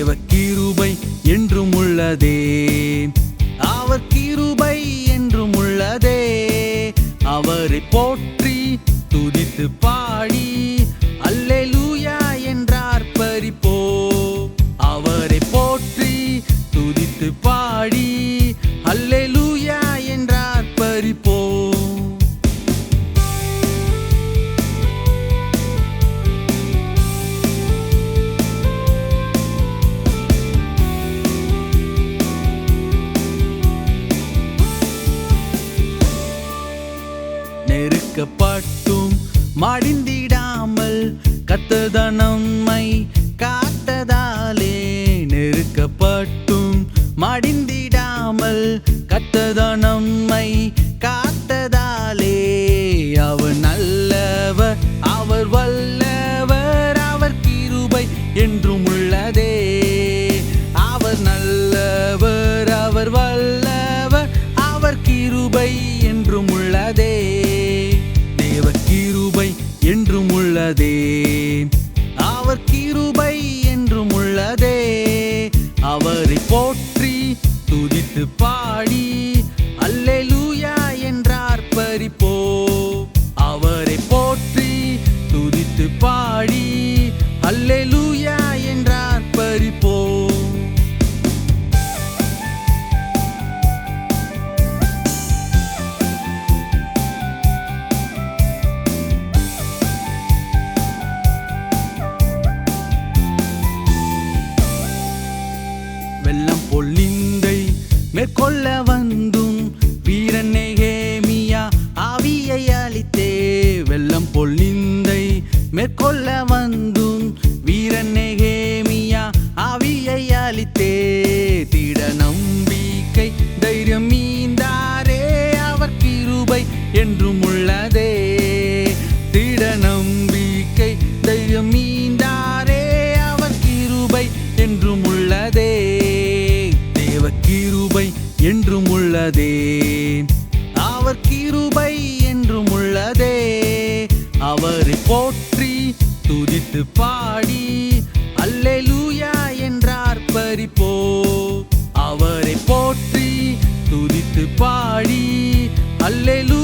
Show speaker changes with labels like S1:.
S1: தேவ கிருபை என்றும் உள்ளதே. அவர் கிருபை என்றும் உள்ளதே. அவரை போற்றி துதித்து பாடி நெருக்கப்பட்டும் மடிந்திடாமல் கத்ததனம்மை காத்ததாலே நெருக்கப்பட்டும். மடிந்திடாமல் கத்ததனம்மை காத்ததாலே அவர் நல்லவர் அவர் வல்லவர் அவர் கிருபை என்றும் உள்ளதே. அவர் நல்லவர் அவர் வல்லவர் அவர் கிருபை என்று என்றும் உள்ளதே. தேவ கிருபை என்றும் உள்ளதே. அவர் கிருபை என்றும் உள்ளதே. அவரை போற்றி துதித்து பாடி வெள்ளம் பொல்லிந்தை மேற்கொள்ள உள்ளதே. அவர் கிருபை என்றும் உள்ளதே. அவரை போற்றி துதித்து பாடி அல்லேலூயா என்றார் பறிப்போ அவரை போற்றி துதித்து பாடி அல்லேலூ